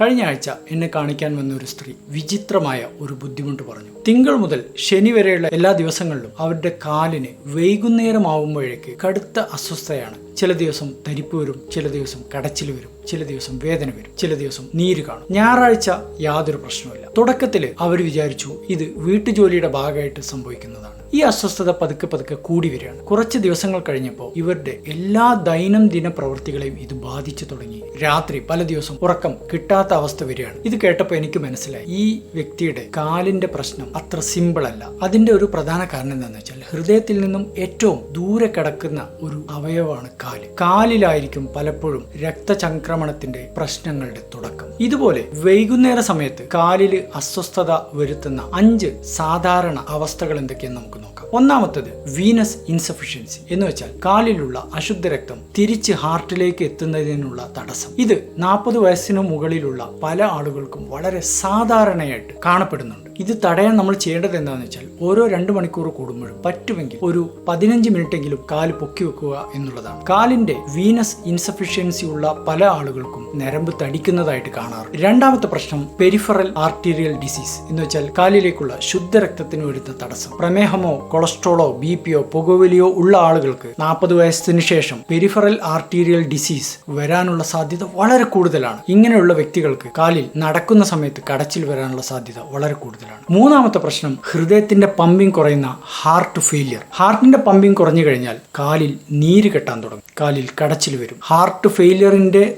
കഴിഞ്ഞ ആഴ്ച എന്നെ കാണിക്കാൻ വന്ന ഒരു സ്ത്രീ വിചിത്രമായ ഒരു ബുദ്ധിമുട്ട് പറഞ്ഞു. തിങ്കൾ മുതൽ ശനി വരെയുള്ള എല്ലാ ദിവസങ്ങളിലും അവരുടെ കാലിന് വൈകുന്നേരമാവുമ്പോഴേക്ക് കടുത്ത അസ്വസ്ഥതയാണ് ചില ദിവസം തരിപ്പ് വരും ചില ദിവസം കടച്ചിൽ വരും ചില ദിവസം വേദന വരും ചില ദിവസം നീര് കാണും. ഞായറാഴ്ച യാതൊരു പ്രശ്നവുമില്ല. തുടക്കത്തിൽ അവർ വിചാരിച്ചു ഇത് വീട്ടുജോലിയുടെ ഭാഗമായിട്ട് സംഭവിക്കുന്നതാണ്. ഈ അസ്വസ്ഥത പതുക്കെ പതുക്കെ കൂടി വരികയാണ്. കുറച്ച് ദിവസങ്ങൾ കഴിഞ്ഞപ്പോൾ ഇവരുടെ എല്ലാ ദൈനംദിന പ്രവൃത്തികളെയും ഇത് ബാധിച്ചു തുടങ്ങി. രാത്രി പല ദിവസം ഉറക്കം കിട്ടാത്ത അവസ്ഥ വരികയാണ്. ഇത് കേട്ടപ്പോൾ എനിക്ക് മനസ്സിലായി. ഈ വ്യക്തിയുടെ കാലിന്റെ പ്രശ്നം അത്ര സിമ്പിൾ അല്ല. അതിന്റെ ഒരു പ്രധാന കാരണം എന്താണെന്ന് വെച്ചാൽ ഹൃദയത്തിൽ നിന്നും ഏറ്റവും ദൂരെ കിടക്കുന്ന ഒരു അവയവമാണ് കാൽ. കാലിലായിരിക്കും പലപ്പോഴും രക്തചംക്രമണത്തിന്റെ പ്രശ്നങ്ങളുടെ തുടക്കം. ഇതുപോലെ വൈകുന്നേര സമയത്ത് കാലിൽ അസ്വസ്ഥത വരുത്തുന്ന അഞ്ച് സാധാരണ അവസ്ഥകൾ എന്തൊക്കെയെന്ന് നമുക്ക് നോക്കാം. ഒന്നാമത്തത് വീനസ് ഇൻസഫിഷ്യൻസി എന്ന് വെച്ചാൽ കാലിലുള്ള അശുദ്ധ രക്തം തിരിച്ച് ഹാർട്ടിലേക്ക് എത്തുന്നതിനുള്ള തടസ്സം. ഇത് നാൽപ്പത് വയസ്സിന് മുകളിലുള്ള പല ആളുകൾക്കും വളരെ സാധാരണയായിട്ട് കാണപ്പെടുന്നുണ്ട്. ഇത് തടയാൻ നമ്മൾ ചെയ്യേണ്ടത് എന്താണെന്ന് വെച്ചാൽ ഓരോ രണ്ട് മണിക്കൂർ കൂടുമ്പോഴും പറ്റുമെങ്കിൽ ഒരു പതിനഞ്ച് മിനിറ്റെങ്കിലും കാൽ പൊക്കി വെക്കുക എന്നുള്ളതാണ്. കാലിന്റെ വീനസ് ഇൻസഫിഷ്യൻസി ഉള്ള പല ആളുകൾക്കും നരമ്പ് തടിക്കുന്നതായിട്ട് കാണാറ്. രണ്ടാമത്തെ പ്രശ്നം പെരിഫറൽ ആർട്ടീരിയൽ ഡിസീസ് എന്ന് വെച്ചാൽ കാലിലേക്കുള്ള ശുദ്ധരക്തത്തിന് വരുന്ന തടസ്സം. പ്രമേഹമോ കൊളസ്ട്രോളോ ബി പിയോ പുകവലിയോ ഉള്ള ആളുകൾക്ക് നാൽപ്പത് വയസ്സിന് ശേഷം പെരിഫറൽ ആർട്ടീരിയൽ ഡിസീസ് വരാനുള്ള സാധ്യത വളരെ കൂടുതലാണ്. ഇങ്ങനെയുള്ള വ്യക്തികൾക്ക് കാലിൽ നടക്കുന്ന സമയത്ത് കടച്ചിൽ വരാനുള്ള സാധ്യത വളരെ കൂടുതലാണ്. മൂന്നാമത്തെ പ്രശ്നം ഹൃദയത്തിന്റെ പമ്പിംഗ് കുറയുന്ന ഹാർട്ട് ഫെയിലിയർ. ഹാർട്ടിന്റെ പമ്പിംഗ് കുറഞ്ഞു കഴിഞ്ഞാൽ കാലിൽ നീര് കെട്ടാൻ തുടങ്ങും. കാലിൽ കടച്ചിൽ വരും. ഹാർട്ട് ഫെയിലിയറിന്റെ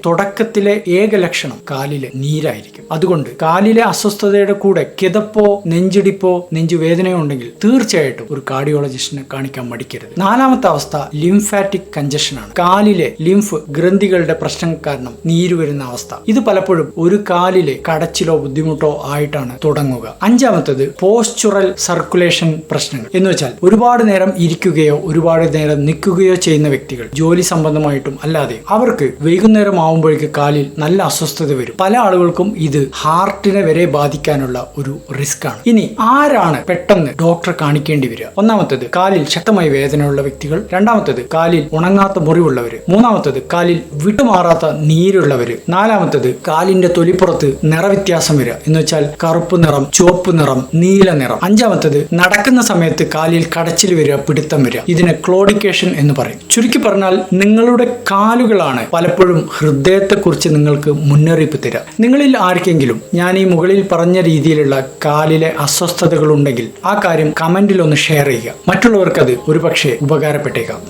തുടക്കത്തിലെ ഏക ലക്ഷണം കാലിലെ നീരായിരിക്കും. അതുകൊണ്ട് കാലിലെ അസ്വസ്ഥതയുടെ കൂടെ കിതപ്പോ നെഞ്ചിടിപ്പോ നെഞ്ചുവേദനയോ ഉണ്ടെങ്കിൽ തീർച്ചയായിട്ടും ഒരു കാർഡിയോളജിസ്റ്റിനെ കാണിക്കാൻ മടിക്കരുത്. നാലാമത്തെ അവസ്ഥ ലിംഫാറ്റിക് കഞ്ചഷൻ ആണ്. കാലിലെ ലിംഫ് ഗ്രന്ഥികളുടെ പ്രശ്നം കാരണം നീര് വരുന്ന അവസ്ഥ. ഇത് പലപ്പോഴും ഒരു കാലിലെ കടച്ചിലോ ബുദ്ധിമുട്ടോ ആയിട്ടാണ് തുടങ്ങുക. അഞ്ചാമത്തത് പോസ്ചുറൽ സർക്കുലേഷൻ പ്രശ്നങ്ങൾ. എന്ന് വെച്ചാൽ ഒരുപാട് നേരം ഇരിക്കുകയോ ഒരുപാട് നേരം നിൽക്കുകയോ ചെയ്യുന്ന വ്യക്തികൾ ജോലി സംബന്ധമായിട്ടും അല്ലാതെ അവർക്ക് വൈകുന്നേരം ആവുമ്പോഴേക്ക് കാലിൽ നല്ല അസ്വസ്ഥത വരും. പല ആളുകൾക്കും ഇത് ഹാർട്ടിനെ വരെ ബാധിക്കാനുള്ള ഒരു റിസ്ക് ആണ് ഇനി ആരാണ് പെട്ടെന്ന് ഡോക്ടറെ കാണിക്കേണ്ടി വരിക? ഒന്നാമത്തത് കാലിൽ ശക്തമായ വേദനയുള്ള വ്യക്തികൾ. രണ്ടാമത്തത് കാലിൽ ഉണങ്ങാത്ത മുറിവുള്ളവര്. മൂന്നാമത്തത് കാലിൽ വിട്ടുമാറാത്ത നീരുള്ളവര്. നാലാമത്തത് കാലിന്റെ തൊലിപ്പുറത്ത് നിറവ്യത്യാസം വരിക. എന്ന് വെച്ചാൽ കറുപ്പ് നിറം ചുവപ്പ് നിറം നീല നിറം. അഞ്ചാമത്തത് നടക്കുന്ന സമയത്ത് കാലിൽ കടച്ചിൽ വരിക പിടുത്തം വരിക. ഇതിനെ ക്ലോഡിക്കേഷൻ എന്ന് പറയും. ചുരുക്കി പറഞ്ഞാൽ നിങ്ങളുടെ കാലുകളാണ് പലപ്പോഴും ഹൃദയത്തെക്കുറിച്ച് നിങ്ങൾക്ക് മുന്നറിയിപ്പ് തരാം. നിങ്ങളിൽ ആർക്കെങ്കിലും ഞാൻ ഈ മുകളിൽ പറഞ്ഞ രീതിയിലുള്ള കാലിലെ അസ്വസ്ഥതകളുണ്ടെങ്കിൽ ആ കാര്യം കമന്റിൽ ഒന്ന് ഷെയർ ചെയ്യുക. മറ്റുള്ളവർക്കത് ഒരുപക്ഷെ ഉപകാരപ്പെട്ടേക്കാം.